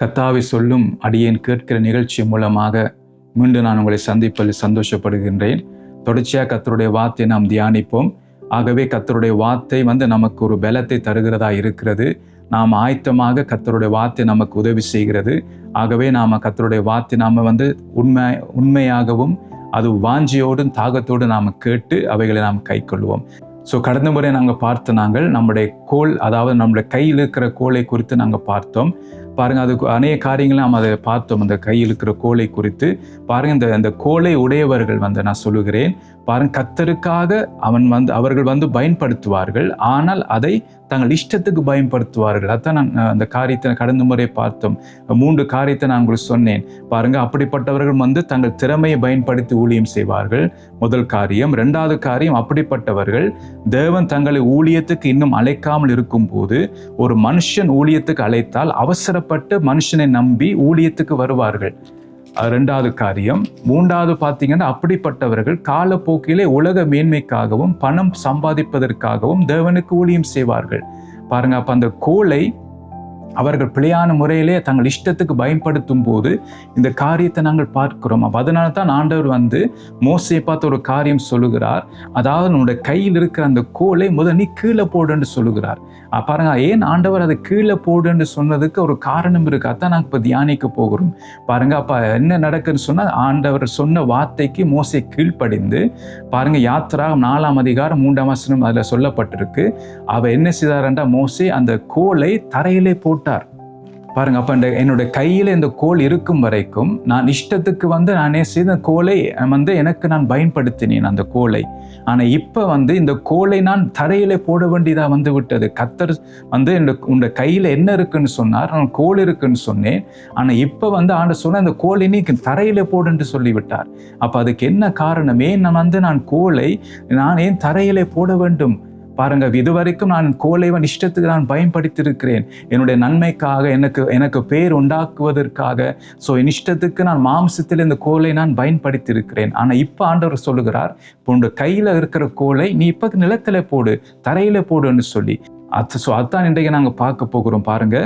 கத்தாவை சொல்லும் அடியேன் கேட்கிற நிகழ்ச்சி மூலமாக மீண்டும் நான் உங்களை சந்திப்பதில் சந்தோஷப்படுகின்றேன். தொடர்ச்சியாக கத்தருடைய வார்த்தை நாம் தியானிப்போம். ஆகவே கத்தருடைய வார்த்தை வந்து நமக்கு ஒரு பலத்தை தருகிறதா இருக்கிறது. நாம் ஆயத்தமாக கத்தருடைய வார்த்தை நமக்கு உதவி செய்கிறது. ஆகவே நாம் கத்தருடைய வார்த்தை நாம் வந்து உண்மை உண்மையாகவும் அது வாஞ்சியோடும் தாகத்தோடு நாம் கேட்டு அவைகளை நாம் கைக்கொள்வோம். ஸோ கடந்த முறை நாங்கள் பார்த்த நாங்கள் நம்முடைய கோல் அதாவது நம்முடைய கையில் இருக்கிற கோலை குறித்து நாங்கள் பார்த்தோம். பாருங்கள் அதுக்கு அநேக காரியங்களும் நாம் அதை பார்த்தோம். அந்த கையில் இருக்கிற கோலை குறித்து. பாருங்கள் இந்த இந்த கோலை உடையவர்கள் வந்து நான் சொல்லுகிறேன். பாருங்க கத்தருக்காக அவன் வந்து அவர்கள் வந்து பயன்படுத்துவார்கள். ஆனால் அதை தங்கள் இஷ்டத்துக்கு பயன்படுத்துவார்கள். அதான் நான் அந்த காரியத்தை கடந்த முறை பார்த்தோம். மூன்று காரியத்தை நான் உங்களுக்கு சொன்னேன். பாருங்க அப்படிப்பட்டவர்கள் வந்து தங்கள் திறமையை பயன்படுத்தி ஊழியம் செய்வார்கள். முதல் காரியம். ரெண்டாவது காரியம் அப்படிப்பட்டவர்கள் தேவன் தங்களை ஊழியத்துக்கு இன்னும் அழைக்காமல் இருக்கும் போது ஒரு மனுஷன் ஊழியத்துக்கு அழைத்தால் அவசரப்பட்டு மனுஷனை நம்பி ஊழியத்துக்கு வருவார்கள். ரெண்டாவது காரியம். மூன்றாவது பார்த்தீங்கன்னா அப்படிப்பட்டவர்கள் காலப்போக்கிலே உலக மேன்மைக்காகவும் பணம் சம்பாதிப்பதற்காகவும் தேவனுக்கு ஊழியம் செய்வார்கள். பாருங்க அப்ப அந்த கோலை அவர்கள் பிழையான முறையிலே தங்கள் இஷ்டத்துக்கு பயன்படுத்தும் போது இந்த காரியத்தை நாங்கள் பார்க்கிறோம். அப்போ அதனால தான் ஆண்டவர் வந்து மோசையை பார்த்து ஒரு காரியம் சொல்லுகிறார். அதாவது உன்னோட கையில் இருக்கிற அந்த கோலை முதல் நீ கீழே போடுன்னு சொல்லுகிறார். பாருங்க ஏன் ஆண்டவர் அதை கீழே போடுன்னு சொன்னதுக்கு ஒரு காரணம் இருக்கு. அதான் நாங்கள் இப்போ தியானிக்க போகிறோம். பாருங்க அப்போ என்ன நடக்குதுன்னு சொன்னால் ஆண்டவர் சொன்ன வார்த்தைக்கு மோசை கீழ்ப்படிந்து பாருங்க யாத்திரா நாலாம் அதிகாரம் மூன்றாம் வசனம் அதில் சொல்லப்பட்டிருக்கு. அவ என்ன செய்தார்ன்றா மோசை அந்த கோலை தரையிலே போட்டு போட்டார். பாருங்க அப்போ இந்த என்னோட கையில் இந்த கோல் இருக்கும் வரைக்கும் நான் இஷ்டத்துக்கு வந்து நானே செய்த கோலை வந்து எனக்கு நான் பயன்படுத்தினேன் அந்த கோலை. ஆனால் இப்போ வந்து இந்த கோலை நான் தரையில போட வேண்டியதாக வந்து விட்டது. கத்தர் வந்து இந்த உண்ட கையில் என்ன இருக்குன்னு சொன்னார் நான் கோல் இருக்குன்னு சொன்னேன். ஆனால் இப்போ வந்து ஆண்டு சொன்ன அந்த கோலை நீ தரையில போடுன்னு சொல்லிவிட்டார். அப்போ அதுக்கு என்ன காரணம்? ஏன் நான் வந்து நான் கோலை நான் ஏன் தரையிலே போட வேண்டும்? பாருங்க இதுவரைக்கும் நான் கோலைவன் இஷ்டத்துக்கு நான் பயன்படுத்தியிருக்கிறேன். என்னுடைய நன்மைக்காக எனக்கு எனக்கு பேர் உண்டாக்குவதற்காக. ஸோ என் இஷ்டத்துக்கு நான் மாம்சத்தில் இந்த கோலை நான் பயன்படுத்தியிருக்கிறேன். ஆனால் இப்போ ஆண்டவர் சொல்லுகிறார் உன்னோட கையில் இருக்கிற கோலை நீ இப்போ நிலத்தில் போடு தரையில் போடுன்னு சொல்லி. அது ஸோ அதான் இன்றைக்கு நாங்கள் பார்க்க போகிறோம் பாருங்க.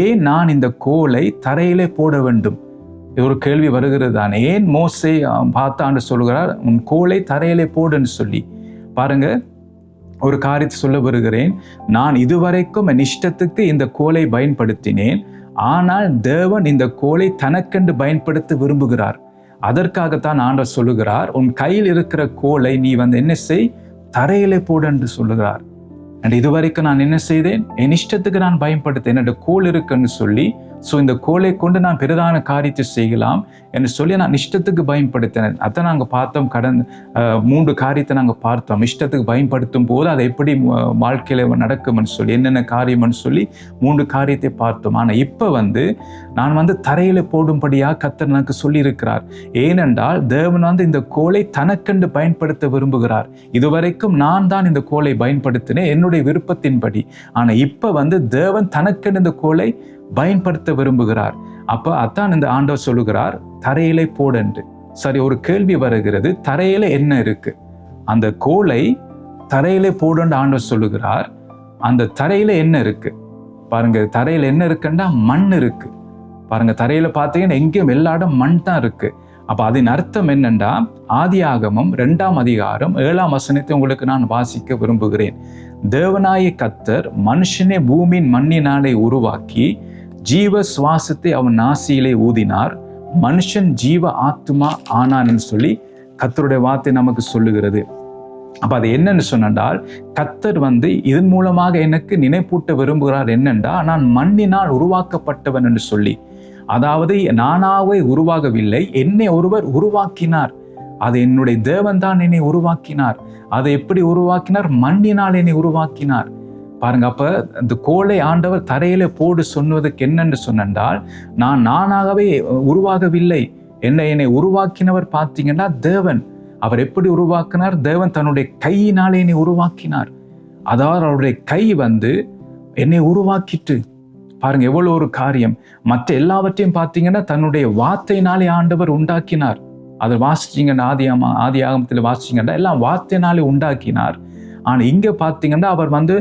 ஏன் நான் இந்த கோலை தரையிலே போட வேண்டும்? இது ஒரு கேள்வி வருகிறது தான். ஏன் மோசை பார்த்தான்னு சொல்கிறார் உன் கோலை தரையிலே போடுன்னு சொல்லி. பாருங்கள் ஒரு காரியத்தை சொல்ல வருகிறேன். நான் இதுவரைக்கும் என் இஷ்டத்துக்கு இந்த கோலை பயன்படுத்தினேன். ஆனால் தேவன் இந்த கோலை தனக்கென்று பயன்படுத்த விரும்புகிறார். அதற்காகத்தான் ஆண்டவர் சொல்லுகிறார் உன் கையில் இருக்கிற கோலை நீ வந்து என்ன செய்? தரையிலே போடு என்று சொல்லுகிறார். அண்ட் இதுவரைக்கும் நான் என்ன செய்தேன்? என் இஷ்டத்துக்கு நான் பயன்படுத்தேன் என்னோட கோல் இருக்குன்னு சொல்லி ஸோ இந்த கோலை கொண்டு நான் பெரிதான காரியத்தை செய்யலாம் என்று சொல்லி நான் இஷ்டத்துக்கு பயன்படுத்தினேன். அதை நாங்கள் பார்த்தோம் கடந்த மூன்று காரியத்தை நாங்கள் பார்த்தோம். இஷ்டத்துக்கு பயன்படுத்தும் போது அதை எப்படி வாழ்க்கையில் நடக்கும்னு சொல்லி என்னென்ன காரியம்னு சொல்லி மூன்று காரியத்தை பார்த்தோம். ஆனால் இப்போ வந்து நான் வந்து தரையில் போடும்படியாக கத்தர் எனக்கு சொல்லியிருக்கிறார். ஏனென்றால் தேவன் வந்து இந்த கோலை தனக்கென்று பயன்படுத்த விரும்புகிறார். இதுவரைக்கும் நான் தான் இந்த கோலை பயன்படுத்தினேன் என்னுடைய விருப்பத்தின்படி. ஆனால் இப்போ வந்து தேவன் தனக்கென்று இந்த கோலை பயன்படுத்த விரும்புகிறார். அப்போ அதான் இந்த ஆண்டவர் சொல்லுகிறார் தரையிலே போடன்று. சரி ஒரு கேள்வி வருகிறது தரையில என்ன இருக்கு? அந்த கோலை தரையிலே போடன்று ஆண்டவர் சொல்லுகிறார் அந்த தரையில என்ன இருக்கு? பாருங்க தரையில என்ன இருக்குன்னா மண் இருக்கு. பாருங்க தரையில பார்த்தீங்கன்னா எங்கேயும் எல்லா இடம் மண் தான் இருக்கு. அப்போ அதன் அர்த்தம் என்னென்னா ஆதி ஆகமம் ரெண்டாம் அதிகாரம் ஏழாம் வசனத்தை உங்களுக்கு நான் வாசிக்க விரும்புகிறேன். தேவனாய கத்தர் மனுஷனே பூமியின் மண்ணினாலே உருவாக்கி ஜீவ சுவாசத்தை அவன் நாசியிலே ஊதினார். மனுஷன் ஜீவ ஆத்மா ஆனான்னு சொல்லி கத்தருடைய வார்த்தை நமக்கு சொல்லுகிறது. அப்ப அது என்னன்னு சொன்னால் கத்தர் வந்து இதன் மூலமாக எனக்கு நினைப்பூட்ட விரும்புகிறார் என்னென்றா நான் மண்ணினால் உருவாக்கப்பட்டவன் என்று சொல்லி. அதாவது நானாவே உருவாகவில்லை என்னை ஒருவர் உருவாக்கினார். அது என்னுடைய தேவன் தான் என்னை உருவாக்கினார். அதை எப்படி உருவாக்கினார்? மண்ணினால் என்னை உருவாக்கினார். பாருங்க அப்போ இந்த கோலை ஆண்டவர் தரையில போடு சொன்னதுக்கு என்னென்று சொன்னால் நான் நானாகவே உருவாகவில்லை. என்னை என்னை உருவாக்கினவர் பார்த்தீங்கன்னா தேவன். அவர் எப்படி உருவாக்கினார்? தேவன் தன்னுடைய கையினாலே என்னை உருவாக்கினார். அதாவது அவருடைய கை வந்து என்னை உருவாக்கிட்டு பாருங்க எவ்வளோ ஒரு காரியம். மற்ற எல்லாவற்றையும் பார்த்தீங்கன்னா தன்னுடைய வார்த்தையினாலே ஆண்டவர் உண்டாக்கினார். அதை வாசிச்சிங்கன்னா ஆதி ஆதி ஆகமத்தில் வாசிச்சிங்கன்னா எல்லாம் வார்த்தையினாலே உண்டாக்கினார். ஆனால் இங்கே பார்த்தீங்கன்னா அவர் வந்து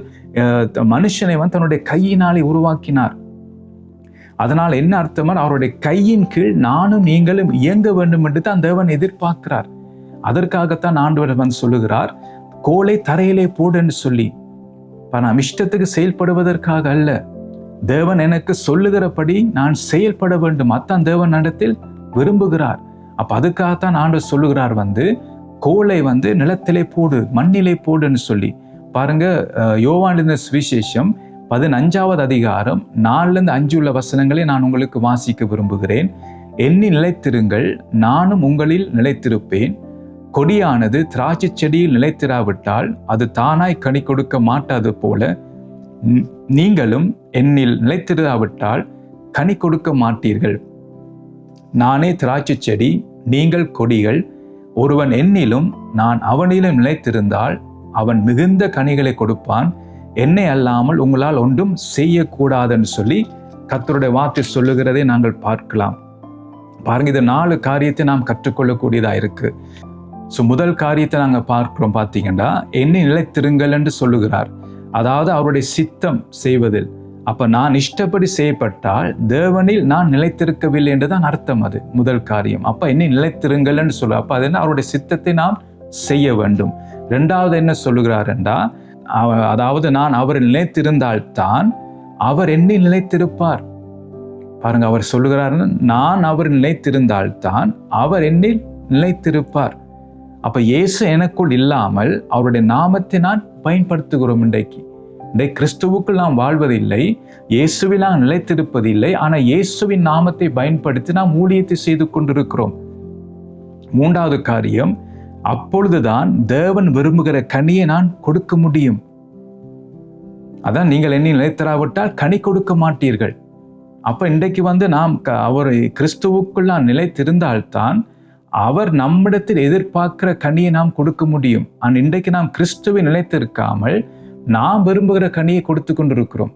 மனுஷனை வந்து தன்னுடைய கையினாலே உருவாக்கினார். அதனால் என்ன அர்த்தமா அவருடைய கையின் கீழ் நானும் நீங்களும் இயங்க வேண்டும் என்று தான் தேவன் எதிர்பார்க்கிறார். அதற்காகத்தான் ஆண்டவர் வந்து சொல்லுகிறார் கோலை தரையிலே போடுன்னு சொல்லி. இப்போ நான் இஷ்டத்துக்கு செயல்படுவதற்காக அல்ல. தேவன் எனக்கு சொல்லுகிறபடி நான் செயல்பட வேண்டும். அத்தான் தேவன் நடத்தில் விரும்புகிறார். அப்ப அதுக்காகத்தான் ஆண்டவர் சொல்லுகிறார் வந்து கோலை வந்து நிலத்திலே போடு மண்ணிலே போடுன்னு சொல்லி. பாருங்க யோவானிந்த சுவிசேஷம் பதினஞ்சாவது அதிகாரம் நாலுலேருந்து அஞ்சு உள்ள வசனங்களை நான் உங்களுக்கு வாசிக்க விரும்புகிறேன். எண்ணி நிலைத்திருங்கள் நானும் உங்களில் நிலைத்திருப்பேன். கொடியானது திராட்சை செடியில் நிலைத்திராவிட்டால் அது தானாய் கனி கொடுக்க மாட்டாது போல நீங்களும் என்னில் நிலைத்திராவிட்டால் கனி கொடுக்க மாட்டீர்கள். நானே திராட்சை செடி நீங்கள் கொடிகள். ஒருவன் என்னிலும் நான் அவனிலும் நிலைத்திருந்தால் அவன் மிகுந்த கனிகளை கொடுப்பான். என்னை அல்லாமல் உங்களால் ஒன்றும் செய்யக்கூடாதுன்னு சொல்லி கத்தருடைய வார்த்தை சொல்லுகிறதை நாங்கள் பார்க்கலாம். பாருங்க இது நாலு காரியத்தை நாம் கற்றுக்கொள்ளக்கூடியதா இருக்கு. ஸோ முதல் காரியத்தை நாங்கள் பார்க்குறோம் பார்த்தீங்கன்னா என்னை நிலைத்திருங்கள் என்று சொல்லுகிறார். அதாவது அவருடைய சித்தம் செய்வதில். அப்போ நான் இஷ்டப்படி செய்யப்பட்டால் தேவனில் நான் நிலைத்திருக்கவில்லை என்று தான் அர்த்தம் அது முதல் காரியம். அப்போ என்னை நிலைத்திருங்கள் என்று அப்போ அது என்ன? அவருடைய சித்தத்தை நாம் செய்ய வேண்டும். ரெண்டாவது என்ன சொல்லுகிறார் அதாவது நான் அவர் நிலைத்திருந்தால்தான் அவர் என்னை நிலைத்திருப்பார். பாருங்க அவர் சொல்லுகிறார் நான் அவர் நிலைத்திருந்தால்தான் அவர் என்னை நிலைத்திருப்பார். அப்ப இயேசு எனக்குள் இல்லாமல் அவருடைய நாமத்தை நான் பயன்படுத்துகிறோம் இன்றைக்கு. இன்றைக்கு கிறிஸ்துவுக்குள் நாம் வாழ்வதில்லை இயேசுவில் நாம் நிலைத்திருப்பதில்லை ஆனால் இயேசுவின் நாமத்தை பயன்படுத்தி நாம் ஊழியத்தை செய்து கொண்டிருக்கிறோம். மூன்றாவது காரியம் அப்பொழுதுதான் தேவன் விரும்புகிற கனியை நான் கொடுக்க முடியும். அதான் நீங்கள் என்னை நிலைத்தராவிட்டால் கனி கொடுக்க மாட்டீர்கள். அப்ப இன்றைக்கு வந்து நாம் அவர் கிறிஸ்துவுக்குள் நான் நிலைத்திருந்தால்தான் அவர் நம்மிடத்தில் எதிர்பார்க்கிற கனியை நாம் கொடுக்க முடியும். ஆனால் இன்றைக்கு நாம் கிறிஸ்துவை நிலைத்திருக்காமல் நாம் விரும்புகிற கனியை கொடுத்து கொண்டிருக்கிறோம்.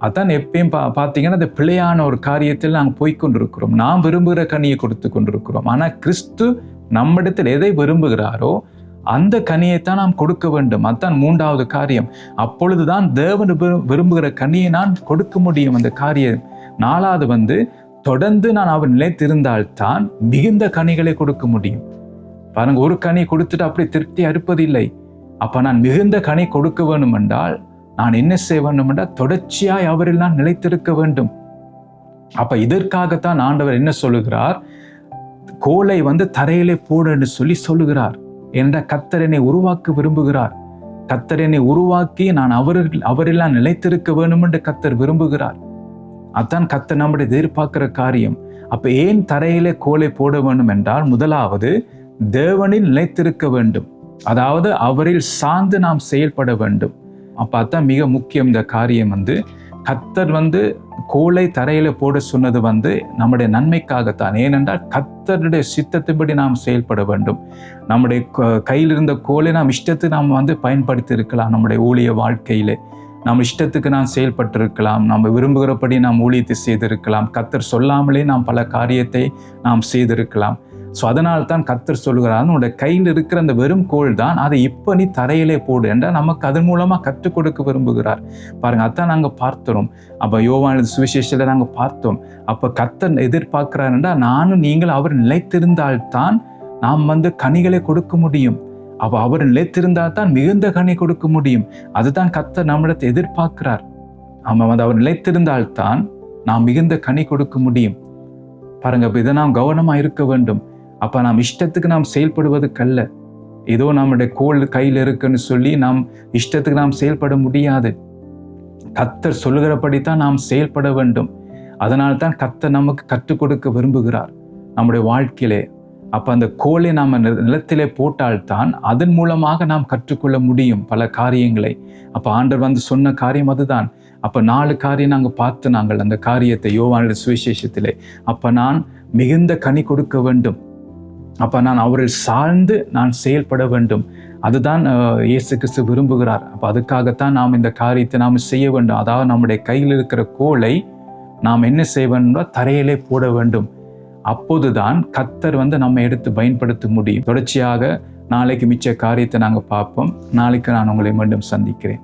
அதான் எப்பயும் பா பார்த்தீங்கன்னா அந்த பிழையான ஒரு காரியத்தில் நாங்கள் போய்கொண்டிருக்கிறோம் நாம் விரும்புகிற கனியை கொடுத்து கொண்டிருக்கிறோம். ஆனால் கிறிஸ்து நம்மிடத்தில் எதை விரும்புகிறாரோ அந்த கனியைத்தான் நாம் கொடுக்க வேண்டும். அதுதான் மூன்றாவது காரியம். அப்பொழுதுதான் தேவன் விரும்புகிற கனியை நான் கொடுக்க முடியும். அந்த காரியம் நாலாவது வந்து தொடர்ந்து நான் அவர் நிலைத்திருந்தால்தான் மிகுந்த கனிகளை கொடுக்க முடியும். பாருங்க ஒரு கனி கொடுத்துட்டு அப்படி திருப்தி அறுப்பதில்லை. அப்ப நான் மிகுந்த கனி கொடுக்க வேண்டும் என்றால் நான் என்ன செய்ய வேண்டும் என்றால் தொடர்ச்சியாய் அவரில் நான் நிலைத்திருக்க வேண்டும். அப்ப இதற்காகத்தான் ஆண்டவர் என்ன சொல்லுகிறார்? கோலை வந்து தரையிலே போடுன்னு சொல்லி சொல்லுகிறார். என்ற கத்தரனை உருவாக்க விரும்புகிறார். கத்தரனை உருவாக்கி நான் அவர்கள் அவரெல்லாம் நிலைத்திருக்க வேணும் என்று கத்தர் விரும்புகிறார். அதான் கத்தர் நம்முடைய எதிர்பார்க்கிற காரியம். அப்ப ஏன் தரையிலே கோலை போட வேண்டும் என்றால் முதலாவது தேவனில் நிலைத்திருக்க வேண்டும். அதாவது அவரில் சார்ந்து நாம் செயல்பட வேண்டும். அப்போ அதான் மிக முக்கியம் இந்த காரியம் வந்து கத்தர் வந்து கோலை தரையில் போட சொன்னது வந்து நம்முடைய நன்மைக்காகத்தான். ஏனென்றால் கத்தருடைய சித்தத்தின்படி நாம் செயல்பட வேண்டும். நம்முடைய கையில் இருந்த கோலை நாம் இஷ்டத்தை நாம் வந்து பயன்படுத்தி இருக்கலாம் நம்முடைய ஊழிய வாழ்க்கையிலே. நம் இஷ்டத்துக்கு நாம் செயல்பட்டிருக்கலாம். நம்ம விரும்புகிறபடி நாம் ஊழியத்தை செய்திருக்கலாம். கத்தர் சொல்லாமலே நாம் பல காரியத்தை நாம் செய்திருக்கலாம். ஸோ அதனால் தான் கத்தர் சொல்லுகிறார் உன்னோட கையில் இருக்கிற அந்த வெறும் கோள் தான். அதை இப்போ நீ தரையிலே போடு என்றால் நமக்கு அதன் மூலமாக கற்றுக் கொடுக்க விரும்புகிறார். பாருங்கள் அதான் நாங்கள் பார்த்துறோம் அப்போ யோவான சுவிசேஷத்தில் நாங்கள் பார்த்தோம். அப்போ கத்தர் எதிர்பார்க்கிறார் என்றால் நானும் நீங்கள் அவர் நிலைத்திருந்தால்தான் நாம் வந்து கனிகளை கொடுக்க முடியும். அப்போ அவர் நிலைத்திருந்தால் தான் மிகுந்த கனி கொடுக்க முடியும். அதுதான் கத்தர் நம்மிடத்தை எதிர்பார்க்கிறார். ஆமாம் வந்து அவர் நிலைத்திருந்தால்தான் நாம் மிகுந்த கனி கொடுக்க முடியும். பாருங்க அப்போ இதை நாம் கவனமாக இருக்க வேண்டும். அப்போ நாம் இஷ்டத்துக்கு நாம் செயல்படுவது கல்ல ஏதோ நம்முடைய கோல் கையில் இருக்குன்னு சொல்லி நாம் இஷ்டத்துக்கு நாம் செயல்பட முடியாது. கத்தர் சொல்லுகிறபடி தான் நாம் செயல்பட வேண்டும். அதனால் தான் கத்தர் நமக்கு கற்றுக் கொடுக்க விரும்புகிறார். நம்முடைய வாழ்க்கையிலே. அப்போ அந்த கோலை நாம் நிலத்திலே போட்டால்தான் அதன் மூலமாக நாம் கற்றுக்கொள்ள முடியும் பல காரியங்களை. அப்போ ஆண்டர் வந்து சொன்ன காரியம் அதுதான். அப்போ நாலு காரியம் நாங்கள் பார்த்து நாங்கள் அந்த காரியத்தை யோவான சுவிசேஷத்திலே. அப்போ நான் மிகுந்த கனி கொடுக்க வேண்டும். அப்போ நான் அவரில் சார்ந்து நான் செயல்பட வேண்டும். அதுதான் இயேசு கிறிஸ்து விரும்புகிறார். அப்போ அதுக்காகத்தான் நாம் இந்த காரியத்தை நாம் செய்ய வேண்டும். அதாவது நம்முடைய கையில் இருக்கிற கோலை நாம் என்ன செய்ய வேண்டும் தரையிலே போட வேண்டும். அப்போதுதான் கத்தர் வந்து நம்ம எடுத்து பயன்படுத்த முடியும். தொடர்ச்சியாக நாளைக்கு மிச்ச காரியத்தை நாங்கள் பார்ப்போம். நாளைக்கு நான் உங்களை மீண்டும் சந்திக்கிறேன்.